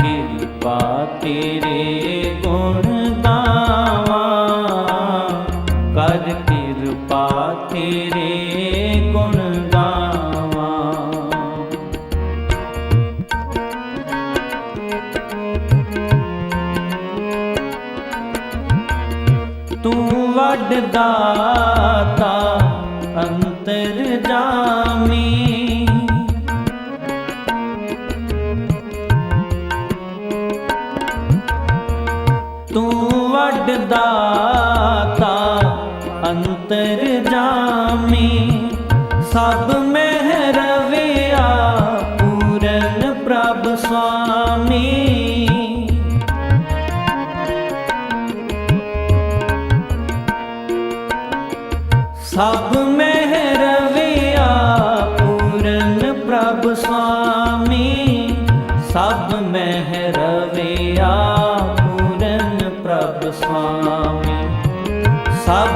ਕਿਰਪਾ ਤੇਰੇ ਗੁਣ ਗਾਵਾਂ ਕਰ ਕਿਰਪਾ ਤੇਰੇ ਗੁਣ ਗਾਵਾਂ। ਤੂੰ ਵੱਡ ਦਾਤਾ ਅੰਤਰ ਜਾਮੀ ਤੂੰ ਵੱਡ ਦਾਤਾ ਅੰਤਰ ਜਾਮੀ। ਸਭ ਮਹਿ ਰਵਿਆ ਪੂਰਨ ਪ੍ਰਭ ਸੁਆਮੀ। ਸਭ ਮਹਿ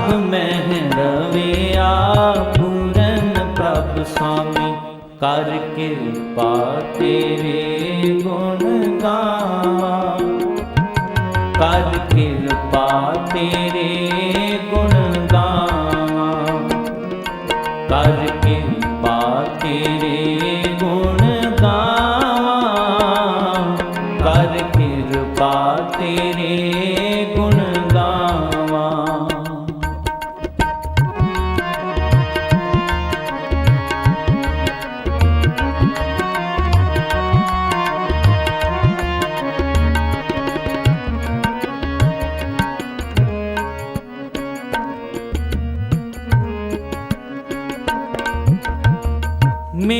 ਸਭ ਮਹਿ ਰਵਿਆ ਪੂਰਨ ਪ੍ਰਭ ਸੁਆਮੀ। ਕਰ ਕਿਰਪਾ ਤੇਰੇ ਗੁਣ ਗਾਵਾਂ। ਕਰ ਕਿਰਪਾ ਤੇਰੇ ਗੁਣ ਗਾਵਾਂ। ਕਰ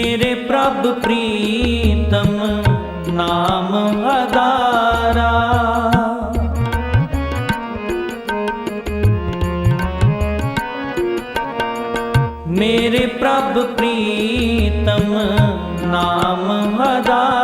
ਮੇਰੇ ਪ੍ਰਭ ਪ੍ਰੀਤਮ ਨਾਮ ਆਧਾਰਾ ਮੇਰੇ ਪ੍ਰਭ ਪ੍ਰੀਤਮ ਨਾਮ ਆਧਾਰਾ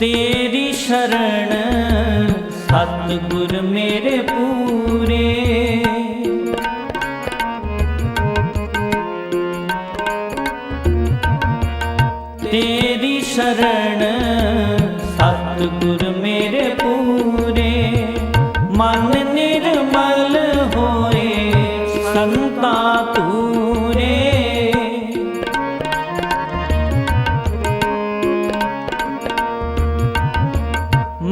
ਤੇਰੀ ਸ਼ਰਣ ਸਤਿਗੁਰ ਮੇਰੇ ਪੂਰੇ। ਤੇਰੀ ਸ਼ਰਣ ਸਤਿਗੁਰ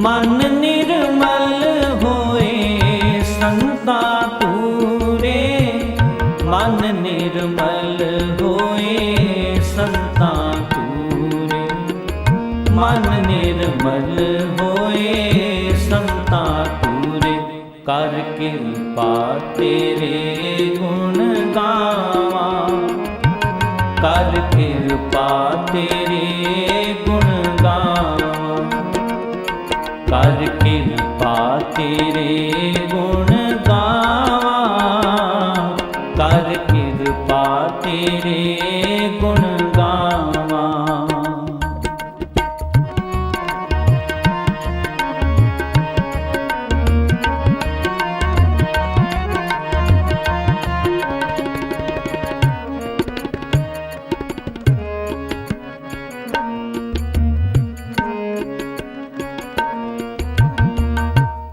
ਮਨ ਨਿਰਮਲ ਹੋਏ, ਸੰਤਾ ਤੂਰੇ ਮਨ ਨਿਰਮਲ ਹੋਏ, ਸੰਤਾ ਤੂਰੇ ਮਨ ਨਿਰਮਲ ਹੋਏ, ਸੰਤਾ ਤੂਰੇ ਕਰ ਕਿਰਪਾ ਤੇਰੇ ਗੁਣ ਗਾਵਾਂ। ਕਰ ਕਿਰਪਾ ਤੇਰੇ ਗੁਣ ਕਰ ਕਿਰਪਾ ਤੇਰੇ ਗੁਣ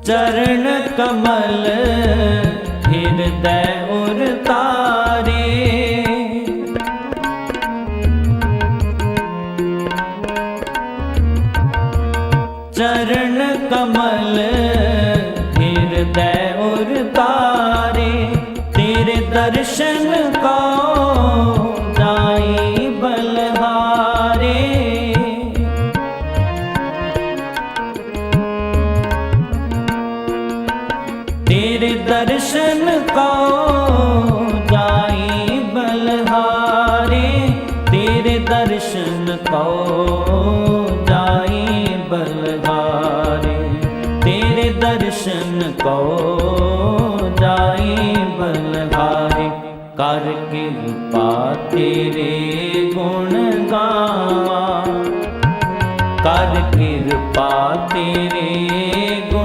ਚਰਨ ਕਮਲ ਹਿਰਦੈ ਉਰ ਦਰਸ਼ਨ ਕੋ ਜਾਈ ਬਲਹਾਰੇ ਤੇਰੇ ਦਰਸ਼ਨ ਕੋ ਜਾਈ ਬਲਹਾਰੇ ਕਰ ਕਿਰਪਾ ਤੇਰੇ ਗੁਣ ਗਾਵਾਂ, ਕਰ ਕਿਰਪਾ ਤੇਰੇ ਗੁਣ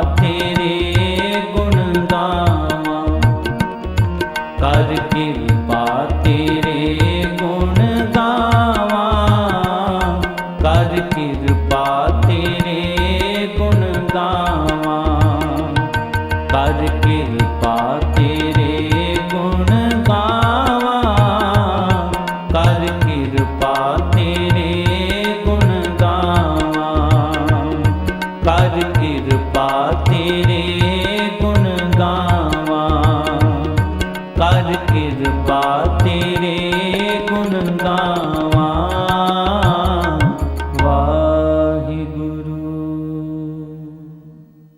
পাতিরে